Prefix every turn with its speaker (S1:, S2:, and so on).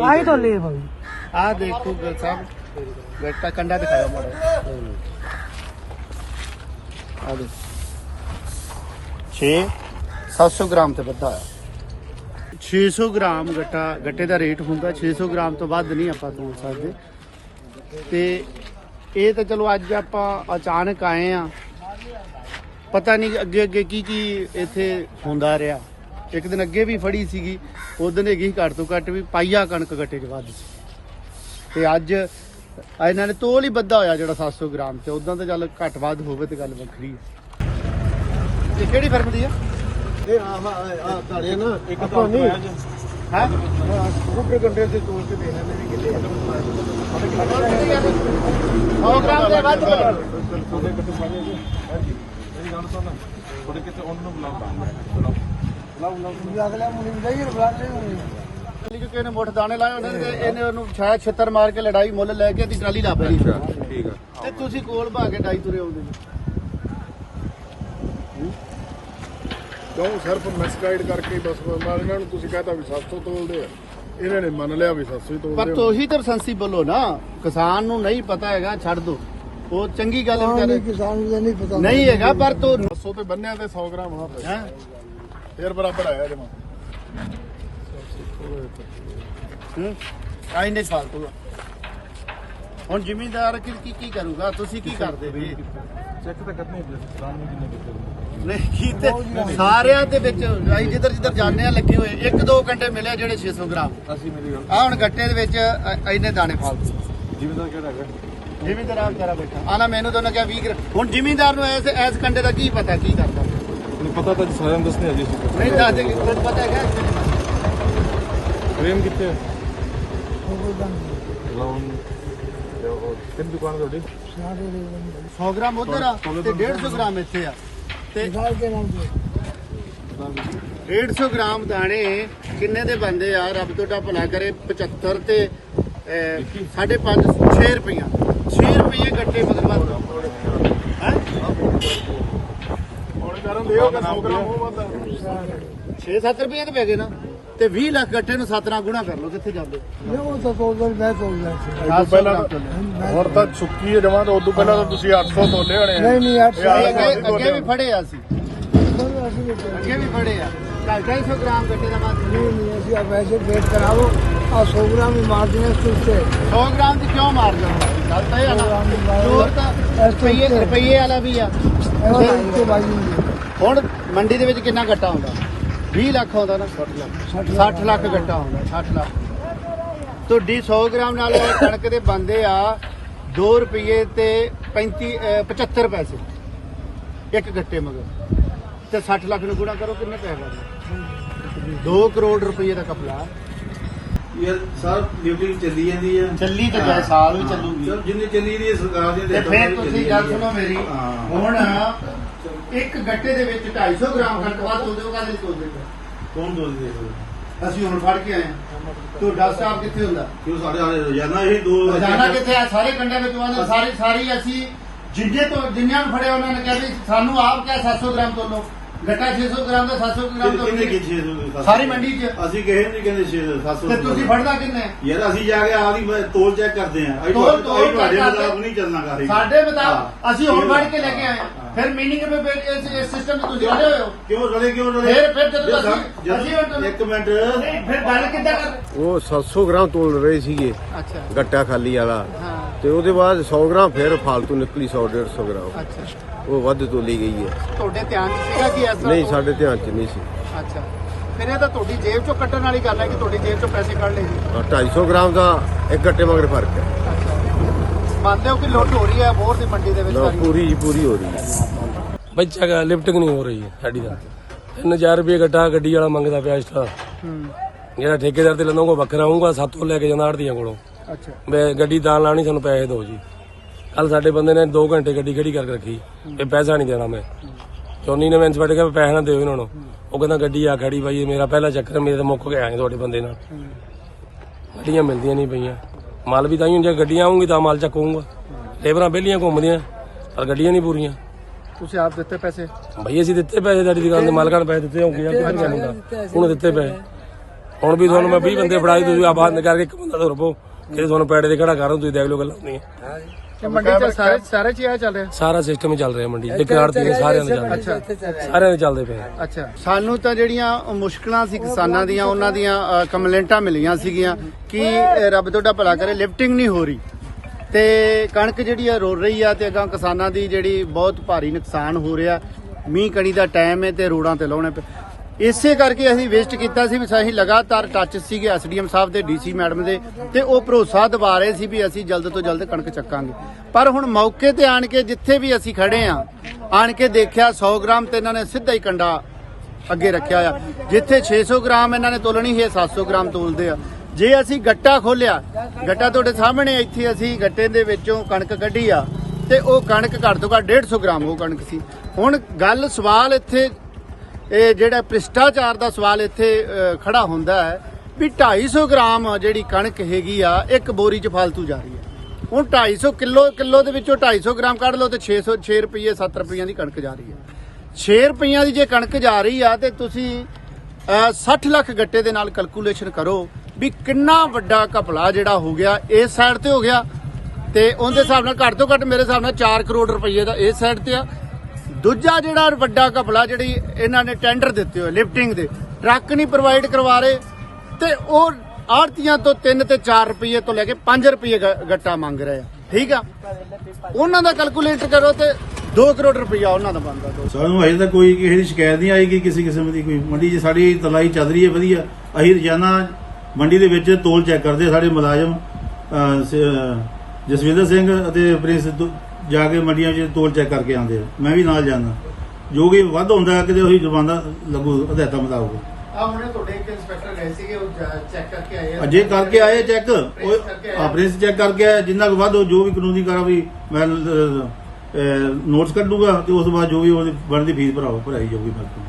S1: ਆਈ ਤੋਂ ਲੈ ਭਾਈ
S2: ਆ ਦੇਖੋ ਗਿਲ ਸਾਹਿਬ ਗੱਟਾ ਕੰਡਾ ਦਿਖਾਓ ਮਾੜਾ ਆ ਦੇ 6 700 ਗ੍ਰਾਮ ਤੇ ਵੱਧਾ ਆ 600 ਗ੍ਰਾਮ ਗੱਟਾ, ਗੱਟੇ ਦਾ ਰੇਟ ਹੁੰਦਾ 600 ਗ੍ਰਾਮ ਤੋਂ ਵੱਧ ਨਹੀਂ ਆਪਾਂ ਤੋਲ ਸਕਦੇ। ਤੇ ਇਹ ਤਾਂ ਚਲੋ ਅੱਜ ਆਪਾਂ ਅਚਾਨਕ ਆਏ ਆ ਪਤਾ ਨਹੀਂ ਅੱਗੇ ਅੱਗੇ ਕੀ ਕੀ ਇੱਥੇ ਹੁੰਦਾ ਰਿਹਾ। ਇੱਕ ਦਿਨ ਅੱਗੇ ਵੀ ਫੜੀ ਸੀਗੀ ਉਦੋਂ ਹੈਗੀ ਘੱਟ ਤੋਂ ਘੱਟ ਵੀ ਪਾਈਆ ਕਣਕ ਗੱਟੇ 'ਚ ਵੱਧ ਸੀ। ਤੇ ਅੱਜ ਆ ਇਹਨਾਂ ਨੇ ਤੋਲ ਹੀ ਬੱਧਾ ਹੋਇਆ ਜਿਹੜਾ 700 ਗ੍ਰਾਮ ਤੇ ਉਦਾਂ ਤਾਂ ਚੱਲ ਘੱਟ ਵੱਧ ਹੋਵੇ ਤੇ ਗੱਲ ਵੱਖਰੀ ਹੈ ਇਹ ਕਿਹੜੀ ਫਰਮ ਦੀ ਆ?
S3: ਇਹ ਆ ਆ ਤੁਹਾਡੇ ਨਾ ਇੱਕ ਤਾਂ ਨਹੀਂ।
S2: ਹੈ?
S3: ਕੁੱਪੇ ਕੰਡੇ ਦੇ ਤੋਲ ਕੇ ਲੈਣੇ ਵੀ ਕਿੰਨੇ
S2: 100 ਗ੍ਰਾਮ ਦੇ ਵੱਧ
S3: ਉਹਦੇ ਕਿਤੇ ਪਾਣੇ ਜੀ ਹਾਂਜੀ ਮੇਰੀ ਗੱਲ ਸੁਣ। ਉਹਦੇ ਕਿਤੇ ਉਹਨਾਂ ਨੂੰ ਬੁਲਾਓ
S1: ਅਗਲਾ ਮੁੰਡੇ ਨੂੰ ਜਾਈਏ ਬੁਲਾ ਲੈ
S2: ਕਿ ਕਿਸੇ ਨੇ ਮੁੱਠ ਦਾਣੇ ਲਾਏ ਹੋਣੇ ਤੇ ਇਹਨੇ ਉਹਨੂੰ ਛਾਇਆ ਛਿੱਤਰ ਮਾਰ ਕੇ ਲੜਾਈ ਮੁੱਲ ਲੈ ਕੇ ਦੀ ਟਰਾਲੀ ਲਾ ਪਈ
S3: ਠੀਕ ਆ।
S2: ਤੇ ਤੁਸੀਂ ਕੋਲ ਭਾ ਕੇ ਡਾਈ ਤੁਰੇ ਆਉਂਦੇ ਜੀ।
S3: ਕਿਉਂ? ਸਿਰਫ ਮਿਸਗਾਈਡ ਕਰਕੇ ਬਸ ਮੈਂ ਇਹਨਾਂ ਨੂੰ ਤੁਸੀਂ ਕਹਤਾ ਵੀ 700 ਤੋਲਦੇ ਆ। ਇਹਨਾਂ ਨੇ ਮੰਨ ਲਿਆ ਵੀ 700 ਹੀ ਤੋਲਦੇ
S2: ਪਰ
S3: ਆ।
S2: ਤੁਸੀਂ ਤਾਂ ਸੰਸੀ ਬੋਲੋ ਨਾ। ਕਿਸਾਨ ਨੂੰ ਨਹੀਂ ਪਤਾ ਹੈਗਾ ਛੱਡ ਦੋ। ਉਹ ਚੰਗੀ ਗੱਲ
S1: ਕਿਸਾਨ ਨੂੰ ਨਹੀਂ ਪਤਾ।
S2: ਨਹੀਂ ਹੈਗਾ ਪਰ ਤੂੰ
S3: 700 ਤੇ ਬੰਨਿਆ ਤੇ 100 ਗ੍ਰਾਮ
S2: ਹੈ?
S3: ਫੇਰ ਬਰਾਬਰ ਆਇਆ ਜਮਾ।
S2: ਹੂੰ? ਆਈ ਨਹੀਂ ਫਾਲਤੂ। ਹੁਣ ਜ਼ਿਮੀਂਦਾਰ ਕੀ ਕੀ- ਕੀ ਕਰੂਗਾ? ਤੁਸੀਂ ਕੀ ਕਰਦੇ ਵੀ?
S3: ਚੈੱਕ ਤਾਂ ਕਰਨੇ ਪਲਾਨ ਨੂੰ ਕਿੰਨੇ ਦਿੱਤੇ
S2: ਨਹੀਂ ਕੀਤੇ ਸਾਰਿਆਂ ਦੇ ਵਿੱਚ ਆਈ ਜਿੱਧਰ ਜਿੱਧਰ ਜਾਂਦੇ ਆ ਲੱਗੇ ਹੋਏ ਇੱਕ ਦੋ ਘੰਟੇ ਮਿਲੇ ਜਿਹੜੇ 600 ਗ੍ਰਾਮ।
S3: ਅਸੀਂ ਮੇਰੀ ਗੱਲ
S2: ਆ ਹੁਣ ਗੱਟੇ ਦੇ ਵਿੱਚ ਇੰਨੇ ਦਾਣੇ ਫਾਲਤੂ
S3: ਜਿਵੇਂ ਕਿਹੜਾ ਹੈਗਾ?
S2: ਜ਼ਿਮੀਂਦਾਰ ਆ ਵਿਚਾਰਾ ਬੈਠਾ। ਆਨਾ ਮੈਨੂੰ ਤਾਂ ਉਹਨੇ ਕਿਹਾ 20 ਗ੍ਰਾਮ। ਹੁਣ ਜ਼ਿਮੀਂਦਾਰ ਨੂੰ ਐਸ ਐਸ ਕੰਡੇ ਦਾ ਕੀ ਪਤਾ ਕੀ ਕਰਦਾ?
S3: ਨਹੀਂ ਪਤਾ ਤਾਂ ਸਾਰਿਆਂ ਨੂੰ ਦੱਸਣੇ ਆ ਜੀ।
S2: ਨਹੀਂ ਦੱਸ ਦੇ ਤੁਹਾਨੂੰ ਪਤਾ ਹੈਗਾ।
S3: ਪ੍ਰੇਮ ਕਿੱਥੇ ਹੈ? ਲਾਉਣ ਕਿੰਨੀ ਦੁਕਾਨ ਤੁਹਾਡੀ?
S2: 100 ਗ੍ਰਾਮ ਉਧਰ ਆ ਤੇ 150 ਗ੍ਰਾਮ ਇੱਥੇ ਆ। ਤੇ
S1: ਨਿਕਾਲ ਕੇ ਨਾਮ ਦੇ।
S2: 150 ਗ੍ਰਾਮ ਦਾਣੇ ਕਿੰਨੇ ਦੇ ਬੰਦੇ ਆ? ਰੱਬ ਤੁਹਾਡਾ ਭਲਾ ਕਰੇ 75 ਤੇ 5.5 6 ਰੁਪਈਆ। 6 ਰੁਪਏ ਗੱਟੇ ਵੱਧ ਹੈ?
S3: ਕਰਨ ਦਿਓ ਕਿ 100 ਗ੍ਰਾਮ ਉਹ ਬੰਦਾ
S2: 6-7 ਰੁਪਏ ਤੇ ਪੈ ਗਏ ਨਾ। ਤੇ 20 ਲੱਖ ਗੱਟੇ ਨੂੰ 7 ਨਾਲ ਗੁਣਾ ਕਰ ਲਓ ਕਿੱਥੇ ਜਾਂਦੇ।
S1: ਇਹ ਉਹ ਤਾਂ ਤੋਲ ਦੇ ਮੈਂ ਲਿਆ ਸੀ
S3: ਪਹਿਲਾਂ ਹੁਣ ਤਾਂ ਸੁੱਕੀ ਹੈ ਜਮਾਂ ਤਾਂ ਉਦੋਂ ਪਹਿਲਾਂ ਤਾਂ ਤੁਸੀਂ 800 ਤੋਲੇ ਹੋਣੇ ਆ।
S1: ਨਹੀਂ ਨਹੀਂ
S3: ਇਹ
S2: ਅੱਗੇ ਵੀ ਫੜੇ ਆ
S1: ਅਸੀਂ। ਨਹੀਂ
S2: ਅੱਗੇ ਵੀ ਫੜੇ ਆ। 250 ਗ੍ਰਾਮ ਗੱਟੇ ਦਾ ਮਾਤ
S1: ਨਹੀਂ ਅਸੀਂ ਆ ਵੈਸੇ ਵੇਟ ਕਰਾਵੋ ਆ 100 ਗ੍ਰਾਮ ਹੀ ਮਾਰ ਦੇਣੇ ਇਸ ਉੱਤੇ
S2: 100 ਗ੍ਰਾਮ ਦੀ ਕਿਉਂ ਮਾਰ ਜਾਂਦਾ ਗੱਲ ਤਾਂ ਇਹ ਆ ਨਾ। ਚੋਰ ਤਾਂ ਰੁਪਈਏ ਰੁਪਈਏ ਵਾਲਾ ਵੀ ਆ।
S1: ਇਹ ਤਾਂ ਇੱਥੇ ਬਾਜੀ ਨਹੀਂ
S2: ਹੁਣ ਮੰਡੀ ਦੇ ਵਿੱਚ ਕਿੰਨਾ ਗੱਟਾ ਆਉਂਦਾ 20 ਲੱਖ ਆਉਂਦਾ ਨਾ? 60 ਲੱਖ। 60 ਲੱਖ ਗੱਟਾ ਆਉਂਦਾ 60 ਲੱਖ। ਤੁਹਾਡੀ 100 ਗ੍ਰਾਮ ਨਾਲ ਕਣਕ ਦੇ ਬੰਦੇ ਆ 2 ਰੁਪਏ ਤੇ 35 ਅਹ 75 ਪੈਸੇ। ਇੱਕ ਗੱਟੇ ਮਗਰ। ਤੇ 60 ਲੱਖ ਨੂੰ ਗੁਣਾ ਕਰੋ ਕਿੰਨੇ ਪੈਸੇ ਬਣਦੇ 2 ਕਰੋੜ ਰੁਪਏ ਦਾ ਕਪਲਾ।
S4: ਯਾਰ ਸਰ ਡਿਊਟੀ ਚੱਲੀ ਜਾਂਦੀ ਆ।
S2: ਚੱਲੀ ਤੇ ਜਾਏ ਸਾਲ ਵੀ ਚੱਲੂਗੀ।
S4: ਚਲੋ ਜਿੰਨੀ ਚੱਲੀ ਦੀ ਸਰਕਾਰ ਦੀ
S2: ਤੇ ਫਿਰ ਤੁਸੀਂ ਗੱਲ ਸੁਣੋ ਮੇਰੀ। ਹੁਣ ਇੱਕ ਗੱਟੇ ਦੇ ਵਿੱਚ 250 ਗ੍ਰਾਮ ਕਣਕ ਵੱਧ ਉਹ ਕਾਹਦੇ ਲਈ ਤੋਲਦੇ ਪਏ?
S4: ਕੌਣ ਦੋਲਦੇ
S2: ਅਸੀਂ ਹੁਣ ਫੜ ਕੇ ਆਏ ਹਾਂ। ਤੁਹਾਡਾ ਸਟਾਫ ਕਿੱਥੇ ਹੁੰਦਾ?
S4: ਕਿਉਂ ਸਾਡੇ ਵਾਲੇ ਰੋਜ਼ਾਨਾ ਇਹ ਦੋ
S2: ਰੋਜ਼ਾਨਾ ਕਿੱਥੇ ਆ? ਸਾਰੇ ਕੰਡੇ ਵਿੱਚ ਵਾਲੇ ਸਾਰੀ ਸਾਰੀ ਅਸੀਂ ਜਿੰਨੇ ਤੋਂ ਜਿੰਨਿਆਂ ਨੂੰ ਫੜਿਆ ਉਹਨਾਂ ਨੇ ਕਿਹਾ ਵੀ ਸਾਨੂੰ ਆਪ ਕਿਹਾ 700 ਗ੍ਰਾਮ ਤੋਲੋ। ਗੱਟਾ 600 ਗ੍ਰਾਮ ਦਾ 700 ਗ੍ਰਾਮ ਤੋਂ
S4: ਕਿੰਨੇ ਕਿ 600
S2: ਸਾਰੀ ਮੰਡੀ 'ਚ।
S4: ਅਸੀਂ ਕਹੇ ਨਹੀਂ ਕਹਿੰਦੇ 600 700
S2: ਤੇ ਤੁਸੀਂ ਫੜਦਾ ਕਿੰਨੇ?
S4: ਯਾਰ ਅਸੀਂ ਜਾ ਕੇ ਆਪਦੀ ਬ- ਤੋਲ ਚੈੱਕ ਕਰਦੇ ਆ ਅਸੀਂ
S2: ਤੋਲ-
S4: ਤੁਹਾਡੇ
S2: ਤੋਲ
S4: ਅਸੀਂ ਤੁਹਾਡੇ
S2: check ਕਰਦੇ।
S4: ਮੁਤਾਬਕ ਨਹੀਂ ਚੱਲਣਾ ਗਾ ਅਸੀਂ।
S2: ਸਾਡੇ ਮੁਤਾਬਕ
S4: ਹਾਂ।
S2: ਅਸੀਂ ਹੁਣ
S4: ਕਿਉਂ?
S2: ਫੜ ਕੇ ਲੈ ਕੇ ਆਏ। ਹਾਂ। ਫਿਰ ਮੀਨਿੰਗ ਵਿੱਚ ਫਿਰ ਇਸ ਇਸ ਸਿਸਟਮ 'ਚ ਤੁਸੀਂ ਰਲੇ ਹੋਏ ਹੋ?
S4: ਕਿਉਂ ਰਲੇ ਕਿਉਂ ਰਲੇ?
S2: ਫਿਰ- ਫਿਰ ਜਦੋਂ
S4: ਜੇ
S2: ਅਸੀਂ-
S4: ਸਾ- ਜਦ-
S2: ਅਸੀਂ ਹੁਣ-
S4: ਇੱਕ ਮਿੰਟ।
S2: ਨਹੀਂ, ਫਿਰ ਗੱਲ ਕਿੱਦਾਂ ਕਰ
S5: ਉਹ 700 ਗ੍ਰਾਮ ਤੋਲ ਰਹੇ ਸੀਗੇ।
S2: ਅੱਛਾ।
S5: ਗੱਟਾ ਖਾਲੀ ਵਾਲਾ।
S2: ਹਾਂ।
S5: ਤੇ ਉਹਦੇ ਬਾਅਦ 100 ਗ੍ਰਾਮ ਫਿਰ ਫਾਲਤੂ ਨਿਕਲੀ 100 150 ਗ੍ਰਾਮ।
S2: ਅੱਛਾ।
S5: ਉਹ ਵੱਧ ਤੋਲੀ ਗਈ ਹੈ।
S2: ਤੁਹਾਡੇ ਧਿਆਨ 'ਚ ਸੀਗਾ ਕਿ ਇਸ ਤਰ੍ਹਾਂ
S5: ਨਹੀਂ
S2: ਤੋਂ-
S5: ਸਾਡੇ ਧਿਆਨ 'ਚ ਨਹੀਂ ਸੀ।
S2: ਅੱਛਾ। ਫਿਰ ਇਹ ਤਾਂ ਤੁਹਾਡੀ ਜੇਬ 'ਚੋਂ ਕੱਢਣ ਵਾਲੀ ਗੱਲ ਹੈ ਕਿ ਤੁਹਾਡੀ ਜੇਬ 'ਚੋਂ ਪੈਸੇ ਕੱਢ ਲਏ ਜੀ।
S5: ਆਹ 250 ਗ੍ਰਾਮ ਦਾ ਇੱਕ ਗੱਟੇ ਮਗਰ ਫ਼ਰਕ ਹੈ।
S2: ਮੰਨਦੇ ਹੋ ਕਿ ਲੁੱਟ ਹੋ ਰਹੀ ਹੈ ਬੋਰ ਦੀ ਮੰਡੀ ਦੇ ਵਿੱਚ ਸਾਰੀ?
S5: ਪੂਰੀ ਜੀ ਪੂਰੀ ਹੋ ਰਹੀ ਹੈ।
S6: ਬੱਚਾ ਦਾ ਲਿਫਟਿੰਗ ਨਹੀਂ ਹੋ ਰਹੀ ਹੈ ਸਾਡੀ ਦਾ 3000 ਰੁਪਏ ਗੱਟਾ ਗੱਡੀ ਵਾਲਾ ਮੰਗਦਾ ਪਿਆ ਐਕਸਟਰਾ
S2: ਹੂੰ।
S6: ਜਿਹੜਾ ਠੇਕੇਦਾਰ ਤੇ ਲੈਂਦਾ ਉਹ ਵੱਖਰਾ ਹੋਊਗਾ ਸਾਤੋਂ ਲੈ ਕੇ ਜਾਂਦਾ ਆੜਤੀਆਂ ਕੋਲੋਂ।
S2: ਅੱਛਾ।
S6: ਮੈਂ ਗੱਡੀ ਦਾਨ ਲਾਣੀ ਸਾਨੂੰ ਪੈਸੇ ਦਿਓ ਜੀ। ਕੱਲ ਸਾਡੇ ਬੰਦੇ ਨੇ 2 ਘੰਟੇ ਗੱਡੀ ਖੜੀ ਕਰਕੇ ਰੱਖੀ। ਇਹ ਪੈਸਾ ਨਹੀਂ ਦੇਣਾ ਮੈਂ। ਚੋਨੀ ਨੇ ਮੈਂ ਇੰਸਪੈਕਟਰ ਕਿਹਾ ਵੀ ਪੈਸੇ ਨਾ ਦਿਓ ਇਹਨਾਂ ਨੂੰ। ਉਹ ਕਹਿੰਦਾ ਗੱਡੀ ਆ ਖੜੀ ਬਾਈ ਇਹ ਮੇਰਾ ਪਹਿਲਾ ਚੱਕਰ ਹੈ, ਮੇਰੇ ਤਾਂ ਮੁੱਕ ਗਿਆ ਤੁਹਾਡੇ ਬੰਦੇ ਨਾਲ। ਗੱਡੀਆਂ ਮਿਲਦੀਆਂ ਨਹੀਂ ਪਈਆਂ। ਮਾਲ ਵੀ ਤਾਂ ਹੀ ਜੇ ਗੱਡੀਆਂ ਆਉਂਗੀ ਤਾਂ ਮਾਲ ਚੱਕੂਗਾ। ਲੇਬਰਾਂ ਬੇਲੀਆਂ ਘੁੰਮਦੀਆਂ ਪਰ ਗੱਡੀਆਂ ਨਹੀਂ ਪੂਰੀਆਂ।
S2: ਤੁਸੀਂ ਆਪ ਦਿੱਤੇ ਪੈਸੇ?
S6: ਭਈ ਅਸੀਂ ਦਿੱਤੇ ਪੈਸੇ ਸਾਡੀ ਦੁਕਾਨ ਦੇ ਮਾਲਕਾਂ ਨੇ ਪੈਸੇ ਦਿੱਤੇ ਹੋਗੇ ਆ ਕਿਹਨਾਂ ਮੁੰਡਾ ਉਹਨੇ ਦਿੱਤੇ ਪੈਸੇ। ਹੁਣ ਵੀ ਤੁਹਾਨੂੰ ਮੈਂ 20 ਬੰਦੇ ਫੜਾਈ ਤੁਸੀਂ ਆ ਬਾਹਰ ਨਿਕਾਲ ਕੇ ਇੱਕ ਬੰਦਾ ਤੁਰ ਪੋ ਇਹ ਤੁਹਾਨੂੰ ਪੈੜੇ ਦੇ ਖੜਾ ਕਰਾਂ ਤੁਸੀਂ ਦੇਖ ਲਓ ਗੱਲਾਂ ਨਹੀਂ
S2: ਤੇ ਮੰਡੀ ਚ ਸਾਰੇ ਸਾਰੇ ਚ ਇਹ ਚੱਲ ਰਿਹਾ?
S6: ਸਾਰਾ ਸਿਸਟਮ ਹੀ ਚੱਲ ਰਿਹਾ ਮੰਡੀ ਆੜਤੀ ਦੇ ਸਾਰਿਆਂ ਦੇ ਚੱਲ ਰਿਹਾ। ਸਾਰਿਆਂ ਦੇ ਚੱਲਦੇ ਪਏ
S2: ਅੱਛਾ। ਸਾਨੂੰ ਤਾਂ ਜਿਹੜੀਆਂ ਮੁਸ਼ਕਲਾਂ ਸੀ ਕਿਸਾਨਾਂ ਦੀਆਂ ਉਹਨਾਂ ਦੀਆਂ ਕੰਪਲੇਂਟਾਂ ਮਿਲੀਆਂ ਸੀਗੀਆਂ। ਕਿ ਰੱਬ ਤੁਹਾਡਾ ਭਲਾ ਕਰੇ ਲਿਫਟਿੰਗ ਨਹੀਂ ਹੋ ਰਹੀ। ਤੇ ਕਣਕ ਜਿਹੜੀ ਆ ਰੋਲ ਰਹੀ ਆ ਤੇ ਅਗਾਂ ਕਿਸਾਨਾਂ ਦੀ ਜਿਹੜੀ ਬਹੁਤ ਭਾਰੀ ਨੁਕਸਾਨ ਹੋ ਰਿਹਾ। ਮੀਂਹ ਕਣੀ ਦਾ ਟਾਈਮ ਹੈ ਤੇ ਰੋਡਾਂ ਤੇ ਲਾਉਣੇ ਪਏ। ਇਸੇ ਕਰਕੇ ਅਸੀਂ ਵੇਸਟ ਕੀਤਾ ਸੀ ਵੀ ਅਸੀਂ ਲਗਾਤਾਰ ਟੱਚ ਸੀਗੇ ਐਸਡੀਐਮ ਸਾਹਿਬ ਦੇ ਡੀਸੀ ਮੈਡਮ ਦੇ ਤੇ ਉਹ ਭਰੋਸਾ ਦਿਵਾ ਰਹੇ ਸੀ ਵੀ ਅਸੀਂ ਜਲਦ ਤੋਂ ਜਲਦ ਕਣਕ ਚੱਕਾਂਗੇ। ਪਰ ਹੁਣ ਮੌਕੇ ਤੇ ਆਣ ਕੇ ਜਿੱਥੇ ਵੀ ਅਸੀਂ ਖੜੇ ਆ, ਆਣ ਕੇ ਦੇਖਿਆ 100 ਗ੍ਰਾਮ ਤੇ ਇਹਨਾਂ ਨੇ ਸਿੱਧਾ ਹੀ ਕੰਡਾ ਅੱਗੇ ਰੱਖਿਆ ਆ। ਜਿੱਥੇ 600 ਗ੍ਰਾਮ ਇਹਨਾਂ ਨੇ ਤੋਲਣੀ ਹੈ 700 ਗ੍ਰਾਮ ਤੋਲਦੇ ਆ। ਜੇ ਅਸੀਂ ਗੱਟਾ ਖੋਲਿਆ, ਗੱਟਾ ਤੁਹਾਡੇ ਸਾਹਮਣੇ ਇੱਥੇ ਅਸੀਂ ਗੱਟੇ ਦੇ ਵਿੱਚੋਂ ਕਣਕ ਕੱਢੀ ਆ ਤੇ ਉਹ ਕਣਕ ਘੱਟ ਤੋਂ ਘੱਟ 150 ਗ੍ਰਾਮ ਉਹ ਕਣਕ ਸੀ। ਹੁਣ ਗੱਲ ਸਵਾਲ ਇੱਥੇ ਇਹ ਜਿਹੜਾ ਭ੍ਰਿਸ਼ਟਾਚਾਰ ਦਾ ਸਵਾਲ ਇੱਥੇ ਅ, ਖੜਾ ਹੁੰਦਾ ਹੈ ਵੀ 250 ਗ੍ਰਾਮ ਜਿਹੜੀ ਕਣਕ ਹੈਗੀ ਆ ਇੱਕ ਬੋਰੀ 'ਚ ਫालतू ਜਾ ਰਹੀ ਹੈ। ਹੁਣ 250 ਕਿਲੋ ਕਿਲੋ ਦੇ ਵਿੱਚੋਂ 250 ਗ੍ਰਾਮ ਕੱਢ ਲਓ ਤੇ 600 6 ਰੁਪਏ 7 ਰੁਪਈਆਂ ਦੀ ਕਣਕ ਜਾ ਰਹੀ ਹੈ। 6 ਰੁਪਈਆਂ ਦੀ ਜੇ ਕਣਕ ਜਾ ਰਹੀ ਆ ਤੇ ਤੁਸੀਂ ਅ, 60 ਲੱਖ ਗੱਟੇ ਦੇ ਨਾਲ ਕੈਲਕੂਲੇਸ਼ਨ ਕਰੋ ਵੀ ਕਿੰਨਾ ਵੱਡਾ ਘਪਲਾ ਜਿਹੜਾ ਹੋ ਗਿਆ ਇਸ ਸਾਈਡ ਤੇ ਹੋ ਗਿਆ ਤੇ ਉਹਦੇ ਹਿਸਾਬ ਨਾਲ ਘੱਟ ਤੋਂ ਘੱਟ ਮੇਰੇ ਹਿਸਾਬ ਨਾਲ 4 ਕਰੋੜ ਰੁਪਏ ਦਾ ਇਸ ਸਾਈਡ ਤੇ ਆ। ਦੂਜਾ ਜਿਹੜਾ ਵੱਡਾ ਘਪਲਾ ਜਿਹੜੀ ਇਹਨਾਂ ਨੇ ਟੈਂਡਰ ਦਿੱਤੇ ਹੋਏ ਲਿਫਟਿੰਗ ਦੇ, ਟਰੱਕ ਨਹੀਂ ਪ੍ਰੋਵਾਈਡ ਕਰਵਾ ਰਹੇ ਤੇ ਉਹ ਆੜਤੀਆਂ ਤੋਂ 3 ਤੇ 4 ਰੁਪਏ ਤੋਂ ਲੈ ਕੇ 5 ਰੁਪਏ ਗੱਟਾ ਮੰਗ ਰਹੇ ਆ, ਠੀਕ ਆ? ਉਹਨਾਂ ਦਾ ਕੈਲਕੂਲੇਟ ਕਰੋ ਤੇ 2 ਕਰੋੜ ਰੁਪਇਆ ਉਹਨਾਂ ਦਾ ਬਣਦਾ
S4: ਸਾਨੂੰ ਅਜੇ ਤਾਂ ਕੋਈ ਕਿਸੇ ਦੀ ਸ਼ਿਕਾਇਤ ਨਹੀਂ ਆਈ ਕਿ ਕਿਸੇ ਕਿਸਮ ਦੀ ਕੋਈ ਮੰਡੀ 'ਚ ਸਾਡੀ ਤਲਾਈ ਚੱਲ ਰਹੀ ਹੈ, ਵਧੀਆ। ਅਸੀਂ ਰੋਜ਼ਾਨਾ ਮੰਡੀ ਦੇ ਵਿੱਚ ਤੋਲ ਚੈੱਕ ਕਰਦੇ ਸਾਡੇ ਮੁਲਾਜ਼ਮ ਜਸਵਿੰਦਰ ਸਿੰਘ ਅਤੇ ਪ੍ਰਿੰਸ ਦੋ- ਜਾ ਕੇ ਮੰਡੀਆਂ 'ਚ ਤੋਲ ਚੈੱਕ ਕਰਕੇ ਆਉਂਦੇ ਆ। ਮੈਂ ਵੀ ਨਾਲ ਜਾਂਦਾ। ਜੋ ਕਿ ਵੱਧ ਹੁੰਦਾ ਹੈ ਕਿਤੇ ਉਹੀ ਜੁਰਮਾਨਾ ਲੱਗੂ ਹਦਾਇਤਾਂ ਮੁਤਾਬਕ।
S2: ਆ ਹੁਣੇ ਤੁਹਾਡੇ ਇੱਕ ਇੰਸਪੈਕਟਰ ਗਏ ਸੀਗੇ ਉਹ ਚੈੱਕ ਕਰਕੇ ਆਏ ਆ।
S4: ਅਜੇ ਕਰਕੇ ਆਏ ਚੈੱਕ।
S2: ਪ੍ਰਿੰਸ ਕਰਕੇ ਆਏ।
S4: ਉਹ ਪ੍ਰਿੰਸ ਚੈੱਕ ਕਰਕੇ ਆਏ ਜਿੰਨਾ ਕੁ ਵੱਧ ਹੋ ਜੋ ਵੀ ਕਾਨੂੰਨੀ ਕਾਰਵਾਈ ਮੈਂ ਨੋਟਸ ਕੱਢੂਗਾ ਤੇ ਉਸ ਤੋਂ ਬਾਅਦ ਜੋ ਵੀ ਉਹਦੀ ਬਣਦੀ ਫੀਸ ਭਰਾਓ ਭਰਾਈ ਜਾਊਗੀ ਤੋਂ